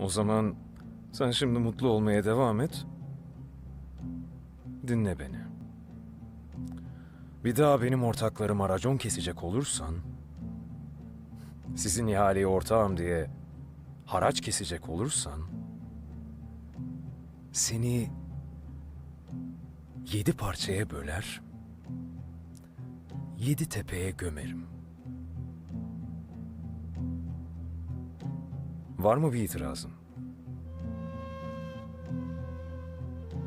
O zaman sen şimdi mutlu olmaya devam et. Dinle beni. Bir daha benim ortaklarıma racon kesecek olursan, sizin ihaleye ortağım diye haraç kesecek olursan, seni yedi parçaya böler, yedi tepeye gömerim. Var mı bir itirazın?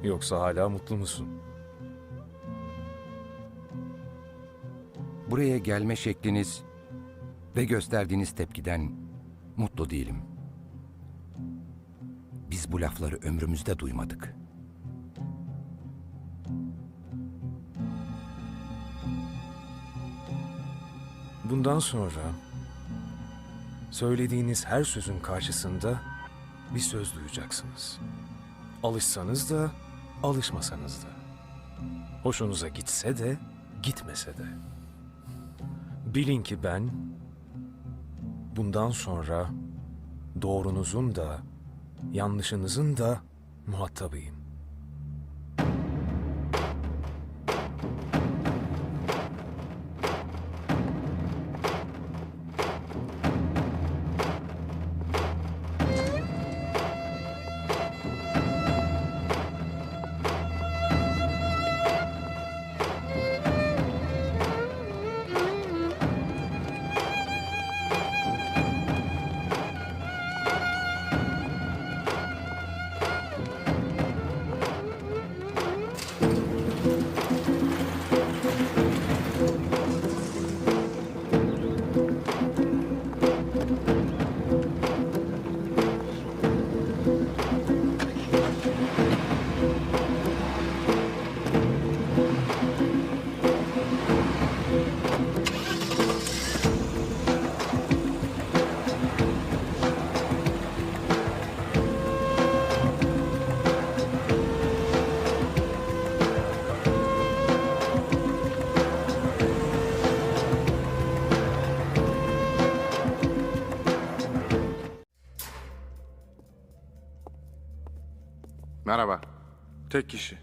Yoksa hala mutlu musun? Buraya gelme şekliniz ve gösterdiğiniz tepkiden mutlu değilim. Biz bu lafları ömrümüzde duymadık. Bundan sonra söylediğiniz her sözün karşısında bir söz duyacaksınız. Alışsanız da, alışmasanız da. Hoşunuza gitse de, gitmese de. Bilin ki ben bundan sonra doğrunuzun da, yanlışınızın da muhatabıyım. Merhaba. Tek kişi.